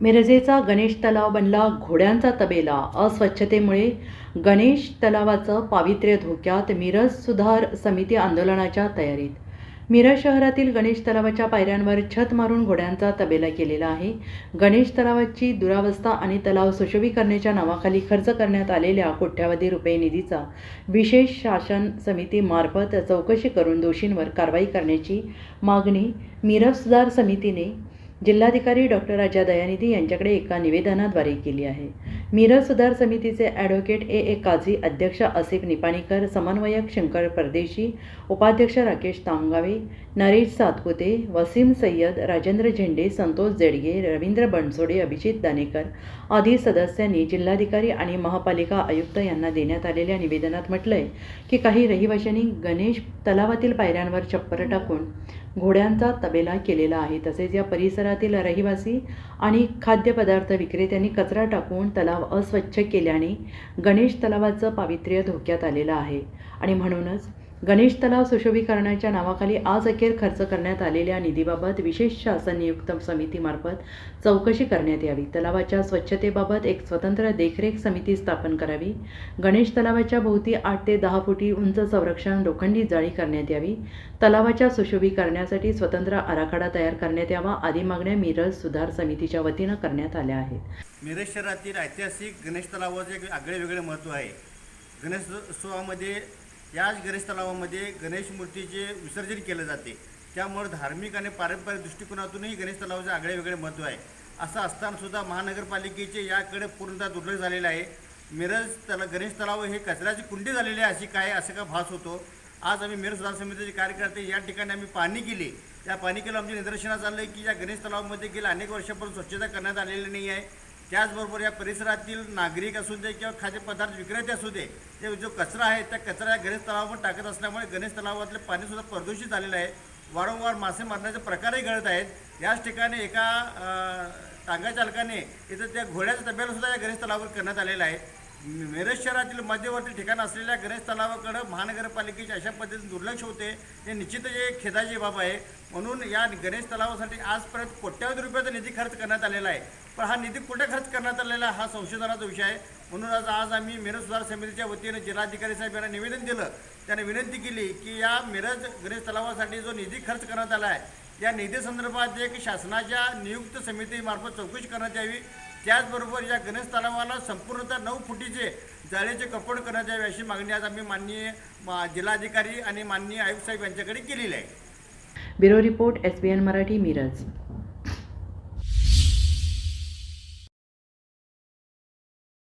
मिरजेचा गणेश तलाव बनला घोड्यांचा तबेला. अस्वच्छतेमुळे गणेश तलावाचं पावित्र्य धोक्यात मिरज सुधार समिती आंदोलनाच्या तयारीत. मिरज शहरातील गणेश तलावाच्या पायऱ्यांवर छत मारून घोड्यांचा तबेला केलेला आहे. गणेश तलावाची दुरावस्था आणि तलाव सुशोभीकरणाच्या नावाखाली खर्च करण्यात आलेल्या कोट्यावधी रुपये निधीचा विशेष शासन समितीमार्फत चौकशी करून दोषींवर कारवाई करण्याची मागणी मिरज सुधार समितीने जिल्हाधिकारी डॉक्टर राजा दयानिधी यांच्याकडे एका निवेदनाद्वारे केली आहे. मिरज सुधार समितीचे ॲडव्होकेट ए. ए. काझी अध्यक्ष आसिफ निपाणीकर समन्वयक शंकर परदेशी उपाध्यक्ष राकेश तांगावे नरेश सातपुते वसीम सय्यद राजेंद्र झेंडे संतोष जेडगे रवींद्र बनसोडे अभिजित दानेकर आदी सदस्यांनी जिल्हाधिकारी आणि महापालिका आयुक्त यांना देण्यात आलेल्या निवेदनात म्हटलंय की काही रहिवाशांनी गणेश तलावातील पायऱ्यांवर छप्पर टाकून घोड्यांचा तबेला केलेला आहे. तसेच या परिसरातील रहिवासी आणि खाद्यपदार्थ विक्रेत्यांनी कचरा टाकून तलाव अस्वच्छ केल्याने गणेश तलावाचं पावित्र्य धोक्यात आलेलं आहे. आणि म्हणूनच गणेश तलाव सुशोभीकरणाच्या नावाखाली आज अखेर खर्च करण्यात आलेल्या निधीबाबत विशेष शासन नियुक्त समितीमार्फत चौकशी करण्यात यावी. तलावाच्या स्वच्छतेबाबत एक स्वतंत्र देखरेख समिती स्थापन करावी. गणेश तलावाच्या भोवती आठ ते दहा फुटी उंच संरक्षण लोखंडी जाळी करण्यात यावी. तलावाच्या सुशोभीकरणासाठी स्वतंत्र आराखडा तयार करण्यात यावा. आदी मागण्या मिरज सुधार समितीच्या वतीनं करण्यात आल्या आहेत. मिरज शहरातील ऐतिहासिक गणेश तलावाचे आगळे वेगळे महत्त्व आहे. गणेशोत्सवामध्ये याच गणेश तलावामध्ये गणेश मूर्तीचे विसर्जन केले जाते. त्यामुळे धार्मिक आणि पारंपरिक दृष्टिकोनातूनही गणेश तलावाचे आगळे वेगळे महत्त्व आहे. असं असतानासुद्धा महानगरपालिकेचे याकडे पूर्णतः दुर्लक्ष झालेलं आहे. मिरज तला गणेश तलाव हे कचऱ्याची कुंडी झालेली आहे अशी काय असं का भास होतो? आज आम्ही मिरज सुधार समितीचे कार्यकर्ते या ठिकाणी आम्ही पाहणी केली. त्या पाणी केलं आमच्या निदर्शनात आलं की या गणेश तलावामध्ये गेल्या अनेक वर्षापासून स्वच्छता करण्यात आलेली नाही आहे. त्याचबरोबर या परिसरातील नागरिक असू दे किंवा खाद्यपदार्थ विक्रेते असू दे ते जो कचरा आहे त्या कचरा या गणेश तलावावर टाकत असल्यामुळे गणेश तलावातले पाणीसुद्धा प्रदूषित झालेलं आहे. वारंवार मासे मारण्याचे प्रकारही घडत आहेत. याच ठिकाणी एका टांगा चालकाने इथं त्या घोड्याचा तब्यालासुद्धा या गणेश तलावावर करण्यात आलेला आहे. मिरज शहरातील मध्यवर्ती ठिकाण असलेल्या गणेश तलावाकडं महानगरपालिकेचे अशा पद्धतीने दुर्लक्ष होते. हे निश्चितच एक खेदाची बाब आहे. म्हणून या गणेश तलावासाठी आजपर्यंत कोट्यावधी रुपयाचा निधी खर्च करण्यात आलेला आहे. पण हा निधी कुठे खर्च करण्यात आलेला आहे हा संशोधनाचा विषय आहे. म्हणून आज आज आम्ही मिरज सुधार समितीच्या वतीनं जिल्हाधिकारी साहेब यांना निवेदन दिलं. त्याने विनंती केली की या मिरज गणेश तलावासाठी जो निधी खर्च करण्यात आला आहे या निधी संदर्भात एक शासनाच्या नियुक्त समितीमार्फत चौकशी करण्यात यावी. त्याचबरोबर या गणेश तलावाला संपूर्णतः नऊ फुटीचे जाळीचे कपड करण्यात यावे अशी मागणी आज आम्ही माननीय मा- जिल्हाधिकारी आणि माननीय आयुक्त साहेब यांच्याकडे केलेली आहे. Bureau report S B N Marathi Miraj.